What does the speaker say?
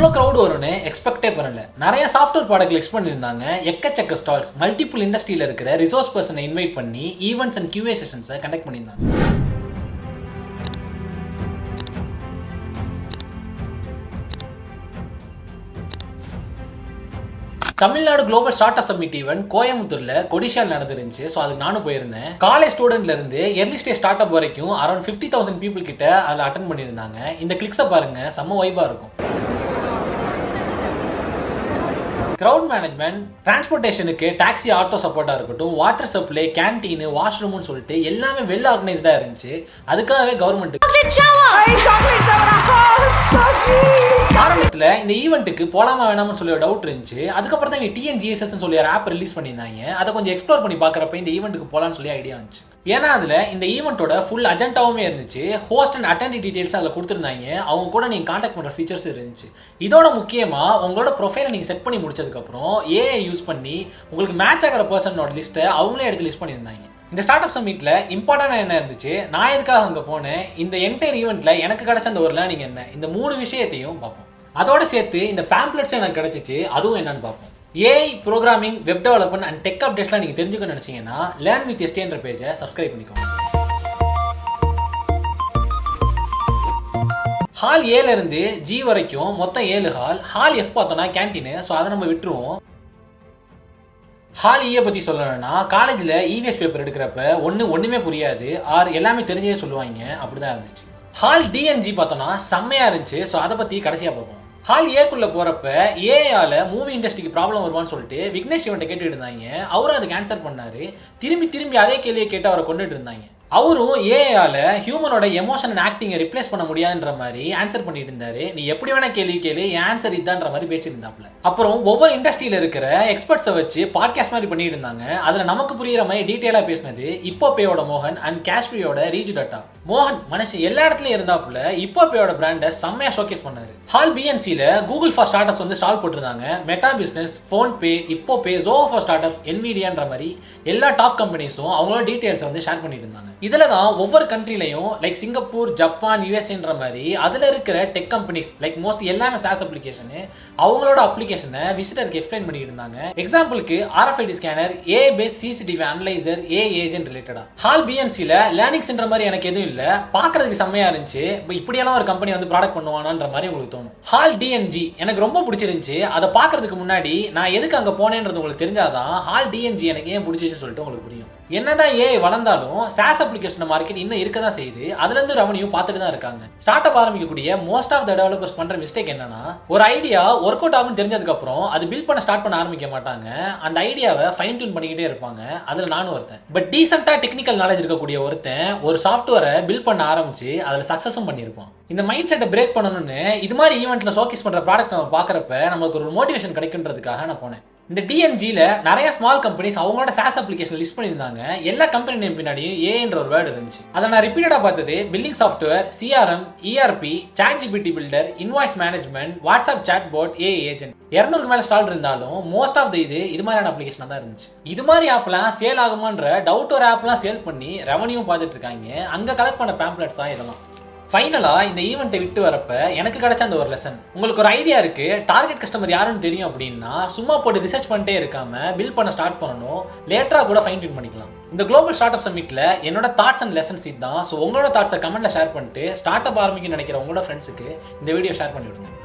இவ்வளோ க்ரௌட் வரும்னு எக்ஸ்பெக்டே பண்ணல. நிறைய சாஃப்ட்வேர் ப்ராடக்ட் எக்ஸ் பண்ணியிருந்தாங்க. எக்கச்சக்க ஸ்டால்ஸ் மல்டிபிள் இண்டஸ்ட்ரியில் இருக்கிற ரிசோர்ஸ் பர்சனை இன்வைட் பண்ணி ஈவெண்ட்ஸ் அண்ட் கியூஏ செஷன்ஸை கண்டக்ட் பண்ணியிருந்தாங்க. Tamil Nadu global startup summit event கோயம்புத்தூர்ல கொடிஷியால் நடந்துருந்துச்சு. ஸோ அதுக்கு நானும் போயிருந்தேன். காலேஜ் ஸ்டூடெண்ட்ல இருந்து எர்லி ஸ்டேஜ் ஸ்டார்ட் அப் வரைக்கும் அரௌண்ட் ஃபிஃப்டி தௌசண்ட் பீப்புள் கிட்ட அதில் அட்டன் பண்ணியிருந்தாங்க. இந்த கிளிக்ஸை பாருங்க செம்ம வைபா இருக்கும். கிரவுட் மேனேஜ்மெண்ட் டிரான்ஸ்போர்ட்டேஷனுக்கு டாக்ஸி ஆட்டோ சப்போர்ட்டாக இருக்கட்டும் வாட்டர் சப்ளை கேன்டீன் வாஷ்ரூம்னு சொல்லிட்டு எல்லாமே வெல் ஆர்கனைஸ்டாக இருந்துச்சு. அதுக்காகவே கவர்மெண்ட் ஆரம்பத்தில் இந்த ஈவெண்ட்டுக்கு போலாமா வேணாம்னு சொல்லி டவுட் இருந்துச்சு. அதுக்கப்புறம் தான் டிஎன்ஜிஎஸ்எஸ் சொல்லி ஒரு ஆப் ரிலீஸ் பண்ணியிருந்தாங்க. அதை கொஞ்சம் எக்ஸ்ப்ளோர் பண்ணி பார்க்குறப்ப இந்த ஈவெண்ட்டுக்கு போகலான்னு சொல்லி ஐடியா இருந்துச்சு ஏன்னா அதில் இந்த ஈவெண்ட்டோட ஃபுல் அஜெண்டாவுமே இருந்துச்சு. ஹோஸ்ட் அண்ட் அட்டன்டி டீடைல்ஸ் அதில் கொடுத்துருந்தாங்க. அவங்க கூட நீங்கள் காண்டாக்ட் பண்ணுற ஃபீச்சர்ஸ் இருந்துச்சு. இதோட முக்கியமாக உங்களோட ப்ரொஃபைலை நீங்கள் செட் பண்ணி முடிச்சதுக்கப்புறம் ஏஐ யூஸ் பண்ணி உங்களுக்கு மேட்ச் ஆகிற பர்சனோட லிஸ்ட்டை அவங்களே எடுத்து லிஸ்ட் பண்ணியிருந்தாங்க. இந்த ஸ்டார்ட் அப் சமிட்ல இம்பார்ட்டன்ட் என்ன இருந்துச்சு? நான் எதுக்காக அங்கே போனேன்? இந்த என்டையர் ஈவெண்ட்டில் எனக்கு கிடைச்ச அந்த ஒரு லேர்னிங் என்ன? இந்த மூணு விஷயத்தையும் பார்ப்போம். அதோட சேர்த்து இந்த பேம்ப்ளெட்ஸ் எனக்கு கிடைச்சிச்சு. அதுவும் என்னன்னு பார்ப்போம். AI programming web development and tech அப்டேட்ஸ்லாம் நீங்கள் தெரிஞ்சுக்க நினச்சிங்கன்னா லேர்ன் வித் எஸ்டேன்ற பேஜை சப்ஸ்கிரைப் பண்ணிக்கோங்க. ஹால் ஏலேருந்து ஜி வரைக்கும் மொத்தம் ஏழு ஹால் ஹால் எஃப் பார்த்தோன்னா கேன்டீனு ஸோ அதை நம்ம விட்டுருவோம். ஹால் ஈயை பற்றி சொல்லணும்னா காலேஜில் இவிஎஸ் பேப்பர் எடுக்கிறப்ப ஒன்று ஒன்றுமே புரியாது. ஆர் எல்லாமே தெரிஞ்சே சொல்லுவாங்க. அப்படிதான் இருந்துச்சு. ஹால் டிஎன்ஜி பார்த்தோன்னா செம்மையாக இருந்துச்சு. ஸோ அதை பற்றி கடைசியாக பார்ப்போம். ஹால் ஏக்குள்ளே போகிறப்ப ஏஆல மூவி இண்டஸ்ட்ரிக்கு ப்ராப்ளம் வருமான்னு சொல்லிட்டு விக்னேஷ் இவன்ட்ட கேட்டுட்டு இருந்தாங்க. அவரும் அதுக்கு ஆன்சர் பண்ணாரு. திரும்பி திரும்பி அதே கேள்வியை கேட்டு அவரை கொண்டுட்டு இருந்தாங்க. அவரும் ஏஆல ஹியூமனோட எமோஷன் அண்ட் ஆக்டிங்கை ரிப்ளேஸ் பண்ண முடியாதுன்ற மாதிரி ஆன்சர் பண்ணிட்டு இருந்தாரு. நீ எப்படி வேணா கேள்வி கேளு என் ஆன்சர் இதான்ற மாதிரி பேசிட்டு இருந்தாப்ல அப்புறம் ஒவ்வொரு இண்டஸ்ட்ரியில இருக்கிற எக்ஸ்பர்ட்ஸை வச்சு பாட்காஸ்ட் மாதிரி பண்ணிட்டு இருந்தாங்க. அதுல நமக்கு புரியுற மாதிரி டீட்டெயிலாக பேசினது இப்போ பேயோட மோகன் அண்ட் காஷ்மீரோட ரீஜு டட்டா மோகன் மனுஷன் எல்லா இடத்துலயும் இருந்தாப்புல இப்போ பேயோட பிராண்டை செம்மையா ஷோகேஸ் பண்ணாரு. ஹால் பிஎன்சில கூகுள் ஃபார் ஸ்டார்ட் வந்து ஸ்டால் போட்டிருந்தாங்க. மெட்டா பிசினஸ் ஃபோன் பே இப்போ பே ஜோ ஃபார் ஸ்டார்ட் அப்ஸ் என்விடியான்ற மாதிரி எல்லா டாப் கம்பெனிஸும் அவங்களோட டீடைல்ஸ் வந்து ஷேர் பண்ணிட்டு இருந்தாங்க. இதுல தான் ஒவ்வொரு கண்ட்ரிலையும் லைக் சிங்கப்பூர் ஜப்பான் யூஎஸ்ஏன்ற மாதிரி அதுல இருக்கிற டெக் கம்பெனிஸ் லைக் மோஸ்ட் எல்லாமே சாஸ் அப்ளிகேஷன் அவங்களோட அப்ளிகேஷனை விசிட்டருக்கு எக்ஸ்பிளைன் பண்ணிட்டு இருந்தாங்க. எக்ஸாம்பிளுக்கு RFID scanner A face CCTV analyser A agent ரிலேட்டடா ஹால் பிஎன்சில லேர்னிங்ஸ்ன்ற மாதிரி எனக்கு எதுவும் இல்லை பார்க்கறதுக்கு செம்மையா இருந்துச்சு. இப்போ இப்படியெல்லாம் ஒரு கம்பெனி வந்து ப்ராடக்ட் பண்ணுவானான்ற மாதிரி உங்களுக்கு தோணும். ஹால் டிஎன்ஜி எனக்கு ரொம்ப பிடிச்சிருந்துச்சு. அதை பார்க்கறதுக்கு முன்னாடி நான் எதுக்கு அங்க போனேன்றது உங்களுக்கு தெரிஞ்சாதான் ஹால் டிஎன்ஜி எனக்கு ஏன் பிடிச்சிச்சுன்னு சொல்லிட்டு உங்களுக்கு புரியும். என்னதான் ஏஐ வளர்ந்தாலும் சாஸ் அப்ளிகேஷன் மார்க்கெட் இன்னும் இருக்க தான் செய்யுது. அதுல இருந்து ரெவன்யூ பார்த்துட்டு தான் இருக்காங்க. ஸ்டார்ட் அப் ஆரம்பிக்கக்கூடிய மோஸ்ட் ஆஃப் த டெவலப்பர்ஸ் பண்ற மிஸ்டேக் என்னன்னா ஒரு ஐடியா ஒர்க் அவுட் ஆகும் தெரிஞ்சதுக்கு அப்புறம் அது பில்ட் பண்ண ஸ்டார்ட் பண்ண ஆரம்பிக்க மாட்டாங்க. அந்த ஐடியாவை ஃபைன் டியூன் பண்ணிக்கிட்டே இருப்பாங்க. அதுல நானும் ஒருத்தன். பட் டீசெண்டா டெக்னிக்கல் நாலேஜ் இருக்கக்கூடிய ஒருத்தன் ஒரு சாஃப்ட்வேரை பில்ட் பண்ண ஆரம்பிச்சு அதில் சக்ஸஸும் பண்ணியிருப்போம் இந்த மைண்ட் செட்டை பிரேக் பண்ணணும்னு இது மாதிரி ஈவெண்ட்டில் ஷோகேஸ் பண்ணுற ப்ராடக்ட் நம்ம பார்க்குறப்ப நமக்கு ஒரு மோட்டிவேஷன் கிடைக்குன்றதுக்காக நான் போனேன். இந்த டிஎன்ஜியில் நிறைய ஸ்மால் கம்பெனிஸ் அவங்களோட சாஸ் அப்ளிகேஷன் லிஸ்ட் பண்ணியிருந்தாங்க. எல்லா கம்பெனி நேம் பின்னாடியும் ஏன்ற ஒரு வேர்டு இருந்துச்சு. அதை நான் ரிப்பீட்டடாக பார்த்தது billing software CRM ERP chat GPT builder invoice management WhatsApp chat bot a agent இரநூறுக்கு மேலே ஸ்டால் இருந்தாலும் மோஸ்ட் ஆஃப் த இது இது மாதிரியான அப்ளிகேஷன் தான் இருந்துச்சு. இது மாதிரி ஆப்லாம் சேல் ஆகுமான்ற டவுட் ஒரு ஆப்லாம் சேல் பண்ணி ரெவன்யூ பார்த்துட்டு இருக்காங்க. அங்கே கலெக்ட் பண்ண பேம்ப்ளெட்ஸ் தான் இதெல்லாம். ஃபைனலாக இந்த ஈவெண்ட்டை விட்டு வரப்ப எனக்கு கிடைச்ச அந்த ஒரு லெசன் உங்களுக்கு ஒரு ஐடியா இருக்கு. டார்கெட் கஸ்டமர் யாருன்னு தெரியும் அப்படின்னா சும்மா போட்டு ரிசர்ச் பண்ணிட்டே இருக்காம பில் பண்ண ஸ்டார்ட் பண்ணணும். லேட்டராக கூட ஃபைன் டியூன் பண்ணிக்கலாம். இந்த குளோபல் ஸ்டார்ட் அப் சமிட்ல என்னோட தாட்ஸ் அண்ட் லெசன்ஸ் இதுதான். ஸோ உங்களோட தாட்ஸை கமெண்ட்ல ஷேர் பண்ணிட்டு ஸ்டார்ட் அப் ஆரம்பிக்க நினைக்கிற உங்களோட ஃப்ரெண்ட்ஸுக்கு இந்த வீடியோ ஷேர் பண்ணி விடுங்க